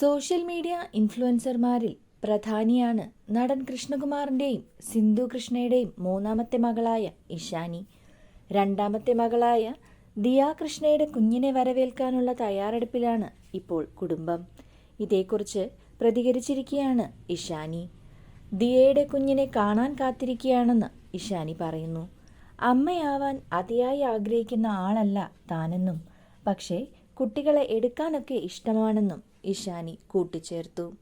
Social media ഇൻഫ്ലുവൻസർമാരിൽ പ്രധാനിയാണ് നടൻ കൃഷ്ണകുമാറിന്റെയും സിന്ധു കൃഷ്ണയുടെയും മൂന്നാമത്തെ മകളായ ഇഷാനി. രണ്ടാമത്തെ മകളായ ദിയ കൃഷ്ണയുടെ കുഞ്ഞിനെ വരവേൽക്കാനുള്ള തയ്യാറെടുപ്പിലാണ് ഇപ്പോൾ കുടുംബം. ഇതേക്കുറിച്ച് പ്രതികരിച്ചിരിക്കുകയാണ് ഇഷാനി. ദിയയുടെ കുഞ്ഞിനെ കാണാൻ കാത്തിരിക്കുകയാണെന്ന് ഇഷാനി പറയുന്നു. അമ്മയാവാൻ അതിയായി ആഗ്രഹിക്കുന്ന ആളല്ല താനെന്നും പക്ഷേ കുട്ടികളെ എടുക്കാനൊക്കെ ഇഷ്ടമാണെന്നും ഇഷാനി കൂട്ടിച്ചേർത്തു.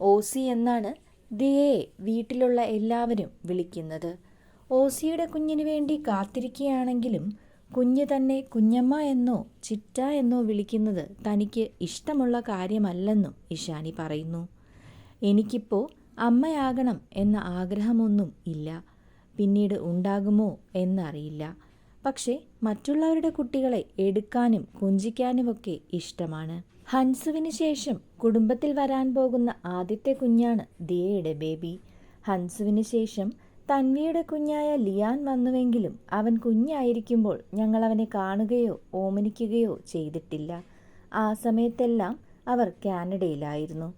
ഓസി എന്നാണ് ദിയയെ വീട്ടിലുള്ള എല്ലാവരും വിളിക്കുന്നത്. ഓസിയുടെ കുഞ്ഞിന് വേണ്ടി കാത്തിരിക്കുകയാണെങ്കിലും കുഞ്ഞ് തന്നെ കുഞ്ഞമ്മ എന്നോ ചിറ്റ എന്നോ വിളിക്കുന്നത് തനിക്ക് ഇഷ്ടമുള്ള കാര്യമല്ലെന്നും ഇഷാനി പറയുന്നു. എനിക്കിപ്പോൾ അമ്മയാകണം എന്ന ആഗ്രഹമൊന്നും ഇല്ല. പിന്നീട് ഉണ്ടാകുമോ എന്നറിയില്ല. പക്ഷേ മറ്റുള്ളവരുടെ കുട്ടികളെ എടുക്കാനും കുഞ്ചിക്കാനുമൊക്കെ ഇഷ്ടമാണ്. ഹൻസുവിന് ശേഷം കുടുംബത്തിൽ വരാൻ പോകുന്ന ആദ്യത്തെ കുഞ്ഞാണ് ദിയയുടെ ബേബി. ഹൻസുവിന് ശേഷം തൻവിയുടെ കുഞ്ഞായ ലിയാൻ വന്നുവെങ്കിലും അവൻ കുഞ്ഞായിരിക്കുമ്പോൾ ഞങ്ങൾ അവനെ കാണുകയോ ഓമനിക്കുകയോ ചെയ്തിട്ടില്ല. ആ സമയത്തെല്ലാം അവർ കാനഡയിലായിരുന്നു.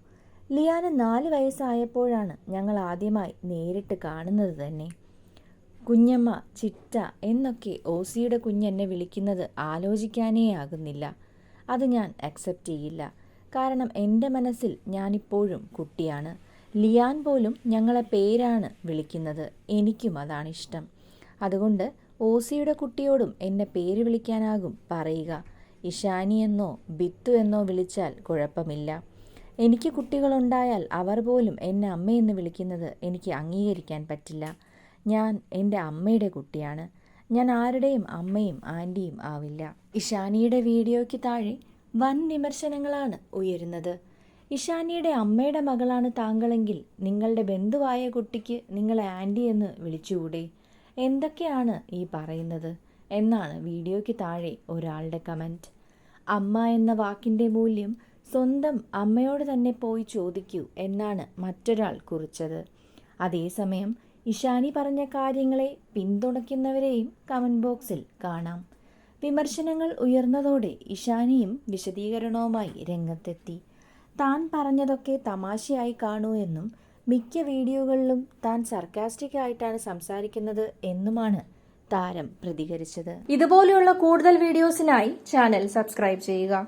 ലിയാന് നാല് വയസ്സായപ്പോഴാണ് ഞങ്ങൾ ആദ്യമായി നേരിട്ട് കാണുന്നത് തന്നെ. കുഞ്ഞമ്മ ചിറ്റ എന്നൊക്കെ ഓസിയുടെ കുഞ്ഞെന്നെ വിളിക്കുന്നത് ആലോചിക്കാനേ ആകുന്നില്ല അത് ഞാൻ അക്സെപ്റ്റ് ചെയ്യില്ല. കാരണം എന്റെ മനസ്സിൽ ഞാനിപ്പോഴും കുട്ടിയാണ്. ലിയാൻ പോലും ഞങ്ങളെ പേരാണ് വിളിക്കുന്നത്. എനിക്കും അതാണ് ഇഷ്ടം. അതുകൊണ്ട് ഓസിയുടെ കുട്ടിയോടും എന്നെ പേര് വിളിക്കാനാകും പറയുക. ഇഷാനി എന്നോ ബിത്തു എന്നോ വിളിച്ചാൽ കുഴപ്പമില്ല. എനിക്ക് കുട്ടികളുണ്ടായാൽ അവർ പോലും എന്നെ അമ്മയെന്ന് വിളിക്കുന്നത് എനിക്ക് അംഗീകരിക്കാൻ പറ്റില്ല. ഞാൻ എന്റെ അമ്മയുടെ കുട്ടിയാണ്. ഞാൻ ആരുടെയും അമ്മയും ആന്റിയും ആവില്ല. ഇഷാനിയുടെ വീഡിയോയ്ക്ക് താഴെ വൻ വിമർശനങ്ങളാണ് ഉയരുന്നത്. ഇഷാനിയുടെ അമ്മയുടെ മകളാണ് താങ്കളെങ്കിൽ നിങ്ങളുടെ ബന്ധുവായ കുട്ടിക്ക് നിങ്ങളെ ആന്റി എന്ന് വിളിച്ചുകൂടെ? എന്തൊക്കെയാണ് ഈ പറയുന്നത്? എന്നാണ് വീഡിയോയ്ക്ക് താഴെ ഒരാളുടെ കമന്റ് അമ്മ എന്ന വാക്കിന്റെ മൂല്യം സ്വന്തം അമ്മയോട് തന്നെ പോയി ചോദിക്കൂ എന്നാണ് മറ്റൊരാൾ കുറിച്ചത്. അതേസമയം ഇഷാനി പറഞ്ഞ കാര്യങ്ങളെ പിന്തുണയ്ക്കുന്നവരെയും കമന്റ് ബോക്സിൽ കാണാം. വിമർശനങ്ങൾ ഉയർന്നതോടെ ഇഷാനിയും വിശദീകരണവുമായി രംഗത്തെത്തി. താൻ പറഞ്ഞതൊക്കെ തമാശയായി കാണൂ എന്നും മിക്ക വീഡിയോകളിലും താൻ സർക്കാസ്റ്റിക് ആയിട്ടാണ് സംസാരിക്കുന്നത് എന്നുമാണ് താരം പ്രതികരിച്ചത്. ഇതുപോലെയുള്ള കൂടുതൽ വീഡിയോസിനായി ചാനൽ സബ്സ്ക്രൈബ് ചെയ്യുക.